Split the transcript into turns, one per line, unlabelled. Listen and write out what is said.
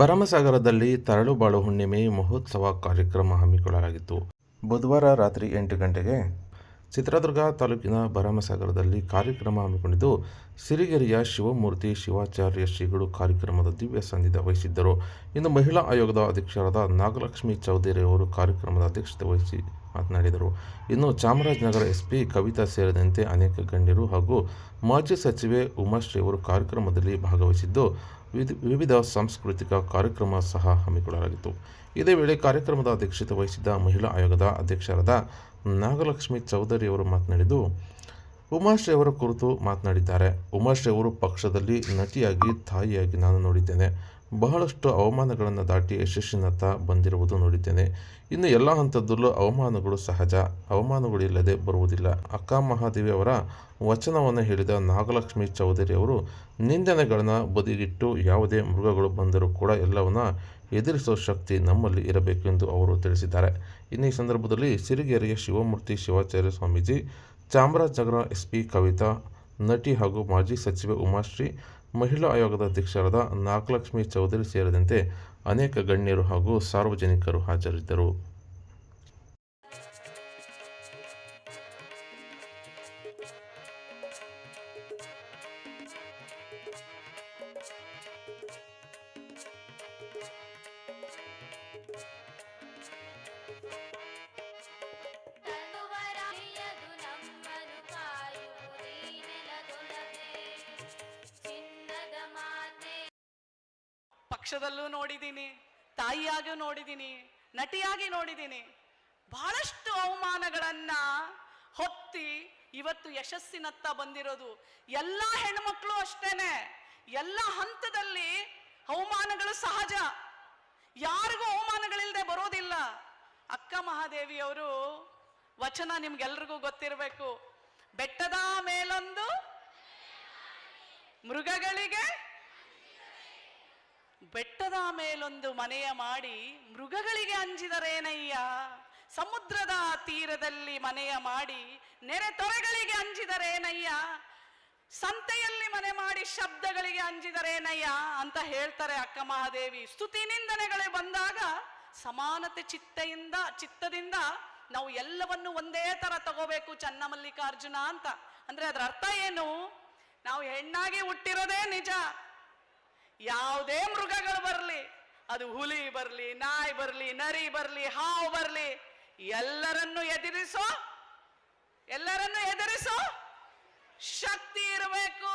ಭರಮಸಾಗರದಲ್ಲಿ ತರಳುಬಾಳು ಹುಣ್ಣಿಮೆ ಮಹೋತ್ಸವ ಕಾರ್ಯಕ್ರಮ ಹಮ್ಮಿಕೊಳ್ಳಲಾಗಿತ್ತು. ಬುಧವಾರ ರಾತ್ರಿ ಎಂಟು ಗಂಟೆಗೆ ಚಿತ್ರದುರ್ಗ ತಾಲೂಕಿನ ಭರಮಸಾಗರದಲ್ಲಿ ಕಾರ್ಯಕ್ರಮ ಹಮ್ಮಿಕೊಂಡಿದ್ದು, ಸಿರಿಗೆರೆಯ ಶಿವಮೂರ್ತಿ ಶಿವಾಚಾರ್ಯ ಶ್ರೀಗಳು ಕಾರ್ಯಕ್ರಮದ ದಿವ್ಯ ಸಾನ್ನಿಧ್ಯ ವಹಿಸಿದ್ದರು. ಇನ್ನು ಮಹಿಳಾ ಆಯೋಗದ ಅಧ್ಯಕ್ಷರಾದ ನಾಗಲಕ್ಷ್ಮಿ ಚೌಧರಿ ಅವರು ಕಾರ್ಯಕ್ರಮದ ಅಧ್ಯಕ್ಷತೆ ವಹಿಸಿ ಮಾತನಾಡಿದರು. ಇನ್ನು ಚಾಮರಾಜನಗರ ಎಸ್ಪಿ ಕವಿತಾ ಸೇರಿದಂತೆ ಅನೇಕ ಗಣ್ಯರು ಹಾಗೂ ಮಾಜಿ ಸಚಿವೆ ಉಮಾಶ್ರೀ ಅವರು ಕಾರ್ಯಕ್ರಮದಲ್ಲಿ ಭಾಗವಹಿಸಿದ್ದು ವಿಧ- ವಿವಿಧ ಸಾಂಸ್ಕೃತಿಕ ಕಾರ್ಯಕ್ರಮ ಸಹ ಹಮ್ಮಿಕೊಳ್ಳಲಾಗಿತ್ತು. ಇದೇ ವೇಳೆ ಕಾರ್ಯಕ್ರಮದ ಅಧ್ಯಕ್ಷತೆ ವಹಿಸಿದ್ದ ಮಹಿಳಾ ಆಯೋಗದ ಅಧ್ಯಕ್ಷರಾದ ನಾಗಲಕ್ಷ್ಮಿ ಚೌಧರಿ ಅವರು ಮಾತನಾಡಿದ್ದು ಉಮಾಶ್ರೀ ಅವರ ಕುರಿತು ಮಾತನಾಡಿದ್ದಾರೆ. ಉಮಾಶ್ರೀ ಅವರು ಪಕ್ಷದಲ್ಲಿ ನಟಿಯಾಗಿ, ತಾಯಿಯಾಗಿ ನಾನು ನೋಡಿದ್ದೇನೆ. ಬಹಳಷ್ಟು ಅವಮಾನಗಳನ್ನು ದಾಟಿ ಯಶಸ್ಸಿನತ್ತ ಬಂದಿರುವುದು ನೋಡಿದ್ದೇನೆ. ಇನ್ನು ಎಲ್ಲ ಹಂತದಲ್ಲೂ ಅವಮಾನಗಳು ಸಹಜ. ಅವಮಾನಗಳಿಲ್ಲದೆ ಬರುವುದಿಲ್ಲ. ಅಕ್ಕ ಮಹಾದೇವಿ ಅವರ ವಚನವನ್ನು ಹೇಳಿದ ನಾಗಲಕ್ಷ್ಮಿ ಚೌಧರಿ ಅವರು, ನಿಂದನೆಗಳನ್ನು ಬದಿಗಿಟ್ಟು ಯಾವುದೇ ಮೃಗಗಳು ಬಂದರೂ ಕೂಡ ಎಲ್ಲವನ್ನ ಎದುರಿಸುವ ಶಕ್ತಿ ನಮ್ಮಲ್ಲಿ ಇರಬೇಕು ಎಂದು ಅವರು ತಿಳಿಸಿದ್ದಾರೆ. ಇನ್ನು ಈ ಸಂದರ್ಭದಲ್ಲಿ ಸಿರಿಗೆರೆಯ ಶಿವಮೂರ್ತಿ ಶಿವಾಚಾರ್ಯ ಸ್ವಾಮೀಜಿ ಚಾಮರಾಜನಗರ ಎಸ್ ಪಿ ಕವಿತಾ, ನಟಿ ಹಾಗೂ ಮಾಜಿ ಸಚಿವೆ ಉಮಾಶ್ರೀ, ಮಹಿಳಾ ಆಯೋಗದ ಅಧ್ಯಕ್ಷರಾದ ನಾಗಲಕ್ಷ್ಮಿ ಚೌಧರಿ ಸೇರಿದಂತೆ ಅನೇಕ ಗಣ್ಯರು ಹಾಗೂ ಸಾರ್ವಜನಿಕರು ಹಾಜರಿದ್ದರು.
ಪಕ್ಷದಲ್ಲೂ ನೋಡಿದ್ದೀನಿ ತಾಯಿಯಾಗಿಯೂ ನೋಡಿದ್ದೀನಿ, ನಟಿಯಾಗಿ ನೋಡಿದ್ದೀನಿ. ಬಹಳಷ್ಟು ಅವಮಾನಗಳನ್ನ ಹೊತ್ತಿ ಇವತ್ತು ಯಶಸ್ಸಿನತ್ತ ಬಂದಿರೋದು. ಎಲ್ಲ ಹೆಣ್ಮಕ್ಳು ಅಷ್ಟೇನೆ. ಎಲ್ಲ ಹಂತದಲ್ಲಿ ಅವಮಾನಗಳು ಸಹಜ. ಯಾರಿಗೂ ಅವಮಾನಗಳಿಲ್ಲದೆ ಬರೋದಿಲ್ಲ. ಅಕ್ಕ ಮಹಾದೇವಿ ಅವರು ವಚನ ನಿಮ್ಗೆಲ್ರಿಗೂ ಗೊತ್ತಿರಬೇಕು. ಬೆಟ್ಟದ ಮೇಲೊಂದು ಮೃಗಗಳಿಗೆ ಬೆಟ್ಟದ ಮೇಲೊಂದು ಮನೆಯ ಮಾಡಿ ಮೃಗಗಳಿಗೆ ಅಂಜಿದರೇನಯ್ಯ? ಸಮುದ್ರದ ತೀರದಲ್ಲಿ ಮನೆಯ ಮಾಡಿ ನೆರೆ ತೊರೆಗಳಿಗೆ ಅಂಜಿದರೇನಯ್ಯ? ಸಂತೆಯಲ್ಲಿ ಮನೆ ಮಾಡಿ ಶಬ್ದಗಳಿಗೆ ಅಂಜಿದರೇನಯ್ಯ? ಅಂತ ಹೇಳ್ತಾರೆ ಅಕ್ಕ ಮಹಾದೇವಿ. ಸ್ತುತಿ ನಿಂದನೆಗಳೇ ಬಂದಾಗ ಸಮಾನತೆ ಚಿತ್ತೆಯಿಂದ, ಚಿತ್ತದಿಂದ ನಾವು ಎಲ್ಲವನ್ನು ಒಂದೇ ತರ ತಗೋಬೇಕು ಚನ್ನಮಲ್ಲಿಕಾರ್ಜುನ ಅಂತ. ಅಂದ್ರೆ ಅದರ ಅರ್ಥ ಏನು? ನಾವು ಹೆಣ್ಣಾಗಿ ಹುಟ್ಟಿರೋದೇ ನಿಜ. ಯಾವುದೇ ಮೃಗಗಳು ಬರಲಿ, ಅದು ಹುಲಿ ಬರಲಿ, ನಾಯಿ ಬರಲಿ, ನರಿ ಬರಲಿ, ಹಾವು ಬರಲಿ, ಎಲ್ಲರನ್ನು ಎದುರಿಸೋ ಎಲ್ಲರನ್ನು ಎದುರಿಸೋ ಶಕ್ತಿ ಇರಬೇಕು.